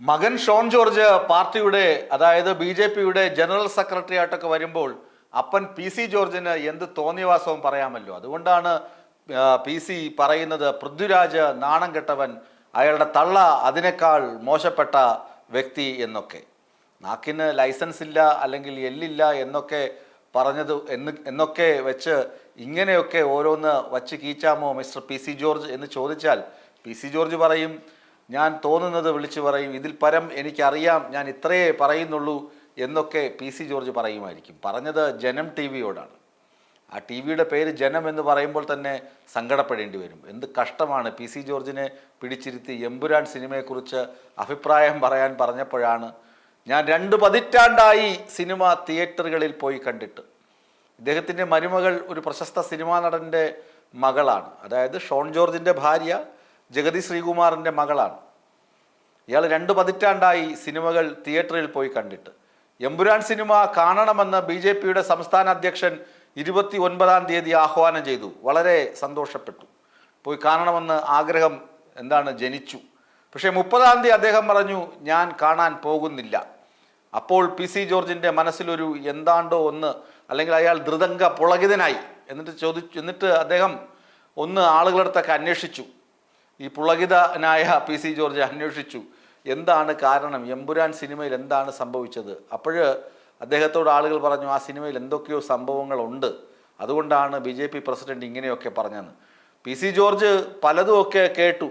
മകൻ ഷോൺ ജോർജ് പാർട്ടിയുടെ അതായത് ബി ജെ പിയുടെ ജനറൽ സെക്രട്ടറി ആയിട്ടൊക്കെ വരുമ്പോൾ അപ്പൻ പി സി ജോർജിന് എന്ത് തോന്നിയവാസവും പറയാമല്ലോ. അതുകൊണ്ടാണ് പി സി പറയുന്നത് പൃഥ്വിരാജ് നാണം കെട്ടവൻ അയാളുടെ തള്ള അതിനേക്കാൾ മോശപ്പെട്ട വ്യക്തി എന്നൊക്കെ. നാക്കിന് ലൈസൻസ് ഇല്ല അല്ലെങ്കിൽ എല്ലില്ല എന്നൊക്കെ പറഞ്ഞത് എന്ന് എന്നൊക്കെ വെച്ച് ഇങ്ങനെയൊക്കെ ഓരോന്ന് വച്ച് കീച്ചാമോ മിസ്റ്റർ പി സി ജോർജ് എന്ന് ചോദിച്ചാൽ പി സി ജോർജ് പറയും ഞാൻ തോന്നുന്നത് വിളിച്ചു പറയും ഇതിൽ പരം എനിക്കറിയാം ഞാൻ ഇത്രയേ പറയുന്നുള്ളൂ എന്നൊക്കെ പി സി ജോർജ് പറയുമായിരിക്കും. പറഞ്ഞത് ജനം ടി വിയോടാണ്. ആ ടി വിയുടെ പേര് ജനം എന്ന് പറയുമ്പോൾ തന്നെ സങ്കടപ്പെടേണ്ടി വരും. എന്ത് കഷ്ടമാണ് പി സി ജോർജിനെ പിടിച്ചിരുത്തി എമ്പുരാൻ സിനിമയെക്കുറിച്ച് അഭിപ്രായം പറയാൻ പറഞ്ഞപ്പോഴാണ് ഞാൻ രണ്ട് പതിറ്റാണ്ടായി സിനിമ തിയേറ്ററുകളിൽ പോയി കണ്ടിട്ട്. ഇദ്ദേഹത്തിന്റെ മരുമകൾ ഒരു പ്രശസ്ത സിനിമാ നടന്റെ മകളാണ്. അതായത് ഷോൺ ജോർജിന്റെ ഭാര്യ ജഗതി ശ്രീകുമാറിന്റെ മകളാണ്. ഇയാൾ രണ്ട് പതിറ്റാണ്ടായി സിനിമകൾ തിയേറ്ററിൽ പോയി കണ്ടിട്ട്. എമ്പുരാൻ സിനിമ കാണണമെന്ന് ബി ജെ പിയുടെ സംസ്ഥാന അധ്യക്ഷൻ ഇരുപത്തി ഒൻപതാം തീയതി ആഹ്വാനം ചെയ്തു. വളരെ സന്തോഷപ്പെട്ടു. പോയി കാണണമെന്ന് ആഗ്രഹം എന്താണ്? ജനിച്ചു. പക്ഷേ മുപ്പതാം തീയതി അദ്ദേഹം പറഞ്ഞു ഞാൻ കാണാൻ പോകുന്നില്ല. അപ്പോൾ പി സി ജോർജിന്റെ മനസ്സിലൊരു എന്താണ്ടോ ഒന്ന് അല്ലെങ്കിൽ അയാൾ ധൃതങ്ക പുളകിതനായി. എന്നിട്ട് ചോദിച്ചു എന്നിട്ട് അദ്ദേഹം ഒന്ന് ആളുകളടുത്തൊക്കെ അന്വേഷിച്ചു. ഈ പുളകിതനായ പി സി ജോർജ് അന്വേഷിച്ചു. എന്താണ് കാരണം? എമ്പുരാൻ സിനിമയിൽ എന്താണ് സംഭവിച്ചത്? അപ്പോൾ അദ്ദേഹത്തോട് ആളുകൾ പറഞ്ഞു ആ സിനിമയിൽ എന്തൊക്കെയോ സംഭവങ്ങളുണ്ട്. അതുകൊണ്ടാണ് ബി ജെ പി പ്രസിഡന്റ് ഇങ്ങനെയൊക്കെ പറഞ്ഞത്. പി സി ജോർജ് പലതുമൊക്കെ കേട്ടു.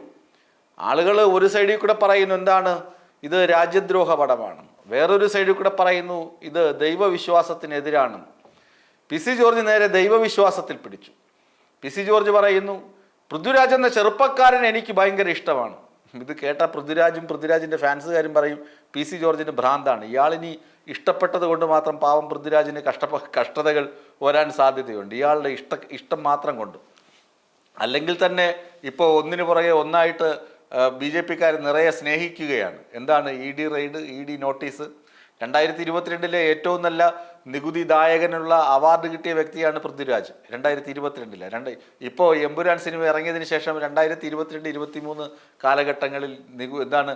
ആളുകൾ ഒരു സൈഡിൽ കൂടെ പറയുന്നു എന്താണ്? ഇത് രാജ്യദ്രോഹ പടമാണ്. വേറൊരു സൈഡിൽ കൂടെ പറയുന്നു ഇത് ദൈവവിശ്വാസത്തിനെതിരാണ്. പി സി ജോർജ് നേരെ ദൈവവിശ്വാസത്തിൽ പിടിച്ചു. പി സി ജോർജ് പറയുന്നു പൃഥ്വിരാജ് എന്ന ചെറുപ്പക്കാരൻ എനിക്ക് ഭയങ്കര ഇഷ്ടമാണ്. ഇത് കേട്ട പൃഥ്വിരാജും പൃഥ്വിരാജിന്റെ ഫാൻസുകാരും പറയും പി. സി. ജോർജിന് ഭ്രാന്താണ്. ഇയാളിനി ഇഷ്ടപ്പെട്ടത് കൊണ്ട് മാത്രം പാവം പൃഥ്വിരാജിന് കഷ്ട കഷ്ടതകൾ വരാൻ സാധ്യതയുണ്ട്. ഇയാളുടെ ഇഷ്ട ഇഷ്ടം മാത്രം കൊണ്ട്. അല്ലെങ്കിൽ തന്നെ ഇപ്പോൾ ഒന്നിനു പുറകെ ഒന്നായിട്ട് ബി ജെ പിക്കാർ നിറയെ സ്നേഹിക്കുകയാണ്. എന്താണ് E D raid E D notice? രണ്ടായിരത്തി ഇരുപത്തിരണ്ടിലെ ഏറ്റവും നല്ല നികുതിദായകനുള്ള അവാർഡ് കിട്ടിയ വ്യക്തിയാണ് പൃഥ്വിരാജ്. രണ്ടായിരത്തി ഇരുപത്തിരണ്ടിലെ രണ്ട് ഇപ്പോൾ എമ്പുരാൻ സിനിമ ഇറങ്ങിയതിന് ശേഷം രണ്ടായിരത്തി ഇരുപത്തിരണ്ട് ഇരുപത്തി മൂന്ന് കാലഘട്ടങ്ങളിൽ നികു എന്താണ്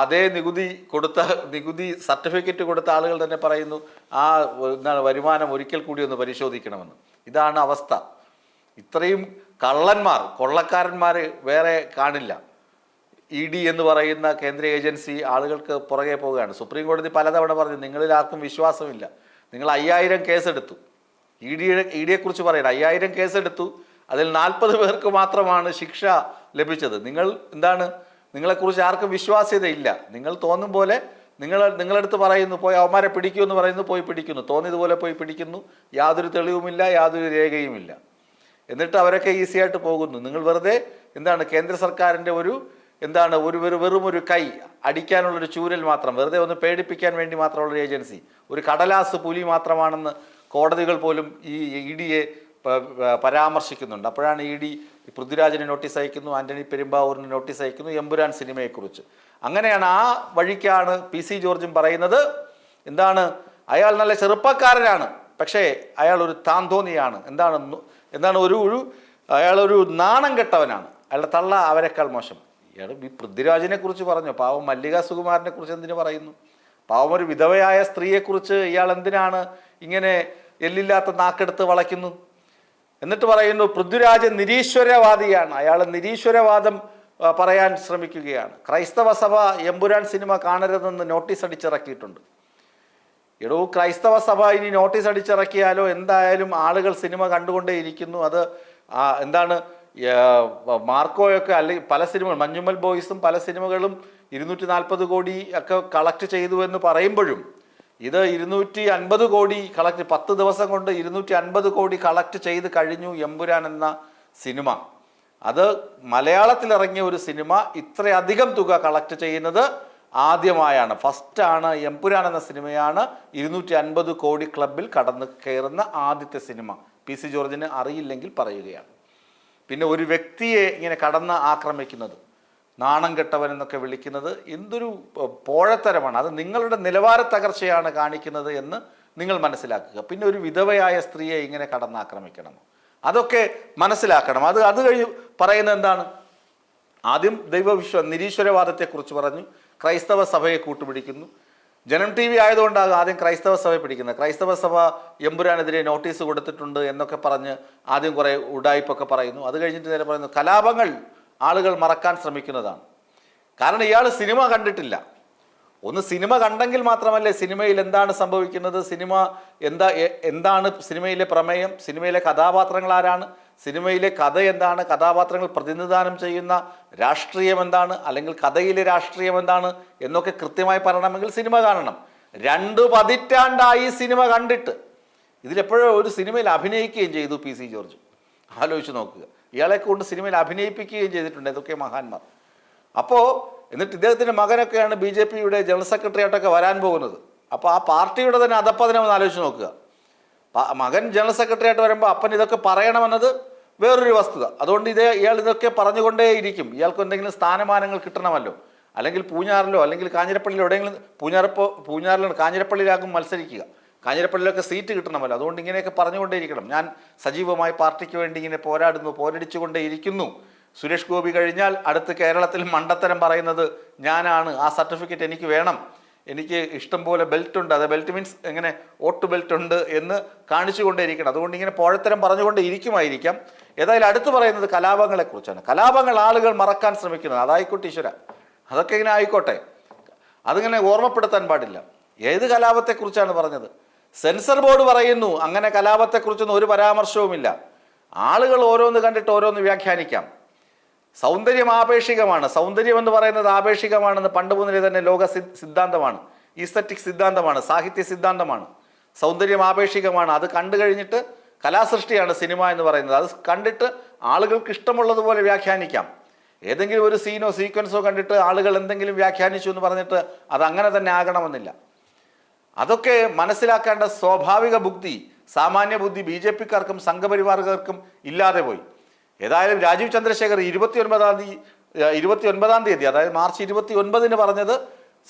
അതേ നികുതി കൊടുത്ത നികുതി സർട്ടിഫിക്കറ്റ് കൊടുത്ത ആളുകൾ തന്നെ പറയുന്നു ആ എന്താണ് വരുമാനം ഒരിക്കൽ കൂടി ഒന്ന് പരിശോധിക്കണമെന്ന്. ഇതാണ് അവസ്ഥ. ഇത്രയും കള്ളന്മാർ കൊള്ളക്കാരന്മാർ വേറെ കാണില്ല. ഇ ഡി എന്ന് പറയുന്ന കേന്ദ്ര ഏജൻസി ആളുകൾക്ക് പുറകെ പോവുകയാണ്. സുപ്രീം കോടതി പലതവണ പറഞ്ഞു നിങ്ങളിൽ ആർക്കും വിശ്വാസമില്ല. നിങ്ങൾ അയ്യായിരം കേസെടുത്തു ഇ ഡിയുടെ ഇ ഡിയെക്കുറിച്ച് പറയണം അയ്യായിരം കേസെടുത്തു അതിൽ നാൽപ്പത് പേർക്ക് മാത്രമാണ് ശിക്ഷ ലഭിച്ചത്. നിങ്ങൾ എന്താണ്? നിങ്ങളെക്കുറിച്ച് ആർക്കും വിശ്വാസ്യതയില്ല. നിങ്ങൾ തോന്നും പോലെ നിങ്ങൾ നിങ്ങളടുത്ത് പറയുന്നു പോയി അവന്മാരെ പിടിക്കൂ എന്ന് പറയുന്നു പോയി പിടിക്കുന്നു. തോന്നിയതുപോലെ പോയി പിടിക്കുന്നു. യാതൊരു തെളിവുമില്ല യാതൊരു രേഖയുമില്ല. എന്നിട്ട് അവരൊക്കെ ഈസി ആയിട്ട് പോകുന്നു. നിങ്ങൾ വെറുതെ എന്താണ് കേന്ദ്ര സർക്കാരിന്റെ ഒരു എന്താണ് ഒരു വെറു വെറും ഒരു കൈ അടിക്കാനുള്ളൊരു ചൂരൽ മാത്രം വെറുതെ ഒന്ന് പേടിപ്പിക്കാൻ വേണ്ടി മാത്രമുള്ളൊരു ഏജൻസി. ഒരു കടലാസ് പുലി മാത്രമാണെന്ന് കോടതികൾ പോലും ഈ ഇ ഡിയെ പരാമർശിക്കുന്നുണ്ട്. അപ്പോഴാണ് ഇ ഡി പൃഥ്വിരാജിന് നോട്ടീസ് അയക്കുന്നു ആന്റണി പെരുമ്പാവൂരിന് നോട്ടീസ് അയക്കുന്നു എമ്പുരാൻ സിനിമയെക്കുറിച്ച്. അങ്ങനെയാണ് ആ വഴിക്കാണ് പി സി ജോർജും പറയുന്നത്. എന്താണ്? അയാൾ നല്ല ചെറുപ്പക്കാരനാണ് പക്ഷേ അയാൾ ഒരു താന്തോന്നിയാണ്. എന്താണ്? എന്താണ് ഒരു ഒരു അയാളൊരു നാണം കെട്ടവനാണ്. അയാളുടെ തള്ള അവരെക്കാൾ മോശം. ഇയാൾ ഈ പൃഥ്വിരാജിനെ കുറിച്ച് പറഞ്ഞു. പാവം മല്ലിക സുകുമാരനെ കുറിച്ച് എന്തിനു പറയുന്നു? പാവം ഒരു വിധവയായ സ്ത്രീയെക്കുറിച്ച് ഇയാൾ എന്തിനാണ് ഇങ്ങനെ എല്ലില്ലാത്ത നാക്കെടുത്ത് വളയ്ക്കുന്നു? എന്നിട്ട് പറയുന്നു പൃഥ്വിരാജ് നിരീശ്വരവാദിയാണ്. അയാൾ നിരീശ്വരവാദം പറയാൻ ശ്രമിക്കുകയാണ്. ക്രൈസ്തവ സഭ എമ്പുരാൻ സിനിമ കാണരുതെന്ന് നോട്ടീസ് അടിച്ചിറക്കിയിട്ടുണ്ട്. എടോ ക്രൈസ്തവ സഭ ഇനി നോട്ടീസ് അടിച്ചിറക്കിയാലോ? എന്തായാലും ആളുകൾ സിനിമ കണ്ടുകൊണ്ടേയിരിക്കുന്നു. അത് എന്താണ് മാർക്കോയൊക്കെ അല്ലെങ്കിൽ പല സിനിമകൾ മഞ്ഞുമൽ ബോയ്സും പല സിനിമകളും ഇരുന്നൂറ്റി നാൽപ്പത് കോടി ഒക്കെ കളക്ട് ചെയ്തു എന്ന് പറയുമ്പോഴും ഇത് ഇരുന്നൂറ്റി അൻപത് കോടി കളക്ട് പത്ത് ദിവസം കൊണ്ട് ഇരുന്നൂറ്റി അൻപത് കോടി കളക്ട് ചെയ്ത് കഴിഞ്ഞു എമ്പുരാൻ എന്ന സിനിമ. അത് മലയാളത്തിൽ ഇറങ്ങിയ ഒരു സിനിമ ഇത്രയധികം തുക കളക്ട് ചെയ്യുന്നത് ആദ്യമായാണ്. ഫസ്റ്റാണ് എമ്പുരാൻ എന്ന സിനിമയാണ് ഇരുന്നൂറ്റി അൻപത് കോടി ക്ലബിൽ കടന്ന് കയറുന്ന ആദ്യത്തെ സിനിമ. പി സി ജോർജിന് അറിയില്ലെങ്കിൽ പറയുകയാണ്. പിന്നെ ഒരു വ്യക്തിയെ ഇങ്ങനെ കടന്ന് ആക്രമിക്കുന്നത് നാണം കെട്ടവൻ എന്നൊക്കെ വിളിക്കുന്നത് എന്തൊരു പോഴത്തരമാണ്. അത് നിങ്ങളുടെ നിലവാര തകർച്ചയാണ് കാണിക്കുന്നത് എന്ന് നിങ്ങൾ മനസ്സിലാക്കുക. പിന്നെ ഒരു വിധവയായ സ്ത്രീയെ ഇങ്ങനെ കടന്നാക്രമിക്കണം അതൊക്കെ മനസ്സിലാക്കണം. അത് അത് കഴിഞ്ഞ് പറയുന്നത് എന്താണ്? ആദ്യം ദൈവവിശ്വ നിരീശ്വരവാദത്തെക്കുറിച്ച് പറഞ്ഞു. ക്രൈസ്തവ സഭയെ കൂട്ടുപിടിക്കുന്നു. ജനം ടി വി ആയതുകൊണ്ടാകും ആദ്യം ക്രൈസ്തവ സഭ പിടിക്കുന്നത്. ക്രൈസ്തവ സഭ എമ്പുരാനെതിരെ നോട്ടീസ് കൊടുത്തിട്ടുണ്ട് എന്നൊക്കെ പറഞ്ഞ് ആദ്യം കുറേ ഉടായ്പൊക്കെ പറയുന്നു. അത് കഴിഞ്ഞിട്ട് നേരെ പറയുന്നു കലാപങ്ങൾ ആളുകൾ മറക്കാൻ ശ്രമിക്കുന്നതാണ്. കാരണം ഇയാൾ സിനിമ കണ്ടിട്ടില്ല. ഒന്ന് സിനിമ കണ്ടെങ്കിൽ മാത്രമല്ലേ സിനിമയിൽ എന്താണ് സംഭവിക്കുന്നത്? സിനിമ എന്താ എന്താണ് സിനിമയിലെ പ്രമേയം? സിനിമയിലെ കഥാപാത്രങ്ങൾ ആരാണ്? സിനിമയിലെ കഥ എന്താണ്? കഥാപാത്രങ്ങൾ പ്രതിനിധാനം ചെയ്യുന്ന രാഷ്ട്രീയം എന്താണ്? അല്ലെങ്കിൽ കഥയിലെ രാഷ്ട്രീയം എന്താണ്? എന്നൊക്കെ കൃത്യമായി പറയണമെങ്കിൽ സിനിമ കാണണം. രണ്ടു പതിറ്റാണ്ടായി സിനിമ കണ്ടിട്ട്. ഇതിലെപ്പോഴോ ഒരു സിനിമയിൽ അഭിനയിക്കുകയും ചെയ്തു പി സി ജോർജ്. ആലോചിച്ച് നോക്കുക. ഇയാളെ കൊണ്ട് സിനിമയിൽ അഭിനയിപ്പിക്കുകയും ചെയ്തിട്ടുണ്ട് ഇതൊക്കെ മഹാന്മാർ. അപ്പോൾ എന്നിട്ട് ഇദ്ദേഹത്തിന്റെ മകനൊക്കെയാണ് ബി ജെ പിയുടെ ജനറൽ സെക്രട്ടറി ആയിട്ടൊക്കെ വരാൻ പോകുന്നത്. അപ്പോൾ ആ പാർട്ടിയുടെ തന്നെ അതപ്പതിനെ ഒന്ന് ആലോചിച്ച് നോക്കുക. മകൻ ജനറൽ സെക്രട്ടറി ആയിട്ട് വരുമ്പോൾ അപ്പൻ ഇതൊക്കെ പറയണമെന്നത് വേറൊരു വസ്തുത. അതുകൊണ്ട് ഇതേ ഇയാൾ ഇതൊക്കെ പറഞ്ഞുകൊണ്ടേയിരിക്കും. ഇയാൾക്ക് എന്തെങ്കിലും സ്ഥാനമാനങ്ങൾ കിട്ടണമല്ലോ. അല്ലെങ്കിൽ പൂഞ്ഞാറിലോ അല്ലെങ്കിൽ കാഞ്ഞിരപ്പള്ളിയിലോ എവിടെയെങ്കിലും പൂഞ്ഞാറപ്പോ പൂഞ്ഞാറിലോ കാഞ്ഞിരപ്പള്ളിയിലാകും മത്സരിക്കുക. കാഞ്ഞിരപ്പള്ളിയിലൊക്കെ സീറ്റ് കിട്ടണമല്ലോ. അതുകൊണ്ട് ഇങ്ങനെയൊക്കെ പറഞ്ഞുകൊണ്ടേയിരിക്കണം. ഞാൻ സജീവമായി പാർട്ടിക്ക് വേണ്ടി ഇങ്ങനെ പോരാടുന്നു പോരടിച്ചുകൊണ്ടേയിരിക്കുന്നു. സുരേഷ് ഗോപി കഴിഞ്ഞാൽ അടുത്ത് കേരളത്തിൽ മണ്ടത്തരം പറയുന്നത് ഞാനാണ്. ആ സർട്ടിഫിക്കറ്റ് എനിക്ക് വേണം. എനിക്ക് ഇഷ്ടം പോലെ ബെൽറ്റ് ഉണ്ട് അത് ബെൽറ്റ് മീൻസ് എങ്ങനെ ഓട്ട് ബെൽറ്റ് ഉണ്ട് എന്ന് കാണിച്ചുകൊണ്ടേയിരിക്കണം. അതുകൊണ്ട് ഇങ്ങനെ പോഴത്തരം പറഞ്ഞുകൊണ്ടേ ഇരിക്കുമായിരിക്കാം ഏതായാലും അടുത്ത് പറയുന്നത് കലാപങ്ങളെക്കുറിച്ചാണ്. കലാപങ്ങൾ ആളുകൾ മറക്കാൻ ശ്രമിക്കുന്നത്. അതായിക്കോട്ടെ ഈശ്വര. അതൊക്കെ ഇങ്ങനെ ആയിക്കോട്ടെ. അതിങ്ങനെ ഓർമ്മപ്പെടുത്താൻ പാടില്ല. ഏത് കലാപത്തെക്കുറിച്ചാണ് പറഞ്ഞത്? സെൻസർ ബോർഡ് പറയുന്നു അങ്ങനെ കലാപത്തെക്കുറിച്ചൊന്നും ഒരു പരാമർശവുമില്ല. ആളുകൾ ഓരോന്ന് കണ്ടിട്ട് ഓരോന്ന് വ്യാഖ്യാനിക്കാം. സൗന്ദര്യം ആപേക്ഷികമാണ് സൗന്ദര്യം എന്ന് പറയുന്നത് ആപേക്ഷികമാണെന്ന് പണ്ട് മുതലേ തന്നെ ലോക സിദ്ധാന്തമാണ്. ഈസ്തറ്റിക് സിദ്ധാന്തമാണ് സാഹിത്യ സിദ്ധാന്തമാണ്. സൗന്ദര്യം ആപേക്ഷികമാണ്. അത് കണ്ടു കഴിഞ്ഞിട്ട് കലാസൃഷ്ടിയാണ് സിനിമ എന്ന് പറയുന്നത്. അത് കണ്ടിട്ട് ആളുകൾക്ക് ഇഷ്ടമുള്ളതുപോലെ വ്യാഖ്യാനിക്കാം. ഏതെങ്കിലും ഒരു സീനോ സീക്വൻസോ കണ്ടിട്ട് ആളുകൾ എന്തെങ്കിലും വ്യാഖ്യാനിച്ചു എന്ന് പറഞ്ഞിട്ട് അത് അങ്ങനെ തന്നെ ആകണമെന്നില്ല. അതൊക്കെ മനസ്സിലാക്കേണ്ട സ്വാഭാവിക ബുദ്ധി സാമാന്യ ബുദ്ധി ബി ജെ പിക്കാർക്കും സംഘപരിവാറുകാർക്കും ഇല്ലാതെ പോയി. ഏതായാലും രാജീവ് ചന്ദ്രശേഖർ ഇരുപത്തി ഒൻപതാം തീയതി ഇരുപത്തി ഒൻപതാം തീയതി അതായത് മാർച്ച് ഇരുപത്തി ഒൻപതിന് പറഞ്ഞത്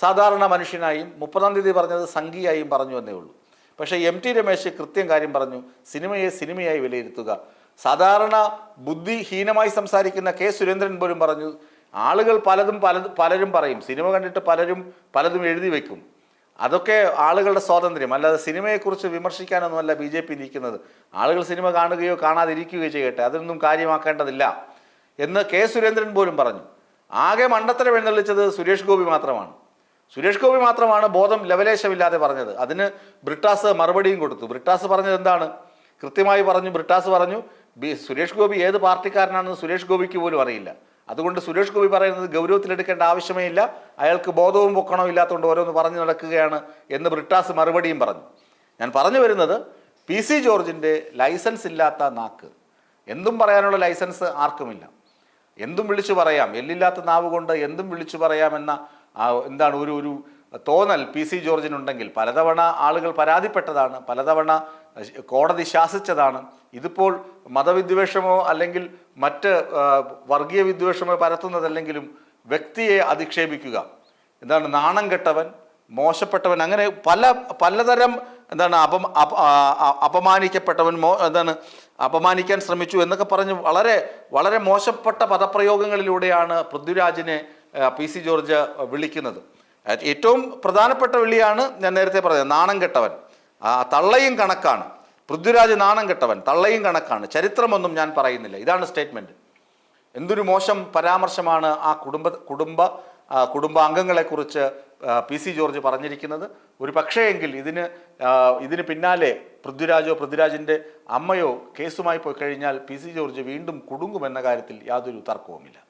സാധാരണ മനുഷ്യനായും മുപ്പതാം തീയതി പറഞ്ഞത് സംഘിയായും പറഞ്ഞു എന്നേ ഉള്ളൂ. പക്ഷേ എം ടി രമേശ് കൃത്യം കാര്യം പറഞ്ഞു സിനിമയെ സിനിമയായി വിലയിരുത്തുക. സാധാരണ ബുദ്ധിഹീനമായി സംസാരിക്കുന്ന കെ സുരേന്ദ്രൻ പോലും പറഞ്ഞു ആളുകൾ പലതും പലതും പലരും പറയും സിനിമ കണ്ടിട്ട് പലരും പലതും എഴുതി വെക്കും. അതൊക്കെ ആളുകളുടെ സ്വാതന്ത്ര്യം. അല്ലാതെ സിനിമയെക്കുറിച്ച് വിമർശിക്കാനൊന്നുമല്ല ബി ജെ പി നിൽക്കുന്നത്. ആളുകൾ സിനിമ കാണുകയോ കാണാതിരിക്കുകയോ ചെയ്യട്ടെ അതിനൊന്നും കാര്യമാക്കേണ്ടതില്ല എന്ന് കെ സുരേന്ദ്രൻ പോലും പറഞ്ഞു. ആകെ മണ്ടത്തരം എഴുന്നള്ളിച്ചത് സുരേഷ് ഗോപി മാത്രമാണ്. സുരേഷ് ഗോപി മാത്രമാണ് ബോധം ലവലേശമില്ലാതെ പറഞ്ഞത്. അതിന് ബ്രിട്ടാസ് മറുപടിയും കൊടുത്തു. ബ്രിട്ടാസ് പറഞ്ഞത് എന്താണ്? കൃത്യമായി പറഞ്ഞു ബ്രിട്ടാസ് പറഞ്ഞു സുരേഷ് ഗോപി ഏത് പാർട്ടിക്കാരനാണെന്ന് സുരേഷ് ഗോപിക്ക് പോലും അറിയില്ല. അതുകൊണ്ട് സുരേഷ് ഗോപി പറയുന്നത് ഗൗരവത്തിലെടുക്കേണ്ട ആവശ്യമേ ഇല്ല. അയാൾക്ക് ബോധവും പൊക്കണവും ഇല്ലാത്തതുകൊണ്ട് ഓരോന്ന് പറഞ്ഞു നടക്കുകയാണ് എന്ന് ബ്രിട്ടാസ് മറുപടിയും പറഞ്ഞു. ഞാൻ പറഞ്ഞു വരുന്നത് പി സി ജോർജിന്റെ ലൈസൻസ് ഇല്ലാത്ത നാക്ക്. എന്തും പറയാനുള്ള ലൈസൻസ് ആർക്കുമില്ല. എന്തും വിളിച്ചു പറയാം. എല്ലില്ലാത്ത നാവ് കൊണ്ട് എന്തും വിളിച്ചു പറയാമെന്ന എന്താണ് ഒരു ഒരു തോന്നൽ പി സി ജോർജിനുണ്ടെങ്കിൽ പലതവണ ആളുകൾ പരാതിപ്പെട്ടതാണ് പലതവണ കോടതി ശാസിച്ചതാണ്. ഇതിപ്പോൾ മതവിദ്വേഷമോ അല്ലെങ്കിൽ മറ്റ് വർഗീയ വിദ്വേഷമോ പരത്തുന്നതല്ലെങ്കിലും വ്യക്തിയെ അധിക്ഷേപിക്കുക. എന്താണ് നാണം കെട്ടവൻ മോശപ്പെട്ടവൻ അങ്ങനെ പല പലതരം എന്താണ് അപ- അപമാനിക്കപ്പെട്ടവൻ മോ എന്താണ് അപമാനിക്കാൻ ശ്രമിച്ചു എന്നൊക്കെ പറഞ്ഞ് വളരെ വളരെ മോശപ്പെട്ട പദപ്രയോഗങ്ങളിലൂടെയാണ് പൃഥ്വിരാജിനെ പി സി ജോർജ് വിളിക്കുന്നത്. ഏറ്റവും പ്രധാനപ്പെട്ട വിളിയാണ് ഞാൻ നേരത്തെ പറഞ്ഞത് നാണം കെട്ടവൻ. തള്ളയും കണക്കാണ്. പൃഥ്വിരാജ് നാണം കെട്ടവൻ തള്ളയും കണക്കാണ്. ചരിത്രമൊന്നും ഞാൻ പറയുന്നില്ല. ഇതാണ് സ്റ്റേറ്റ്മെന്റ് എന്തൊരു മോശം പരാമർശമാണ് ആ കുടുംബ കുടുംബ കുടുംബാംഗങ്ങളെക്കുറിച്ച് പി സി ജോർജ് പറഞ്ഞിരിക്കുന്നത്. ഒരു പക്ഷേ എങ്കിൽ ഇതിന് ഇതിന് പിന്നാലെ പൃഥ്വിരാജോ പൃഥ്വിരാജിന്റെ അമ്മയോ കേസുമായി പോയി കഴിഞ്ഞാൽ പി സി ജോർജ് വീണ്ടും കുടുങ്ങുമെന്ന കാര്യത്തിൽ യാതൊരു തർക്കവുമില്ല.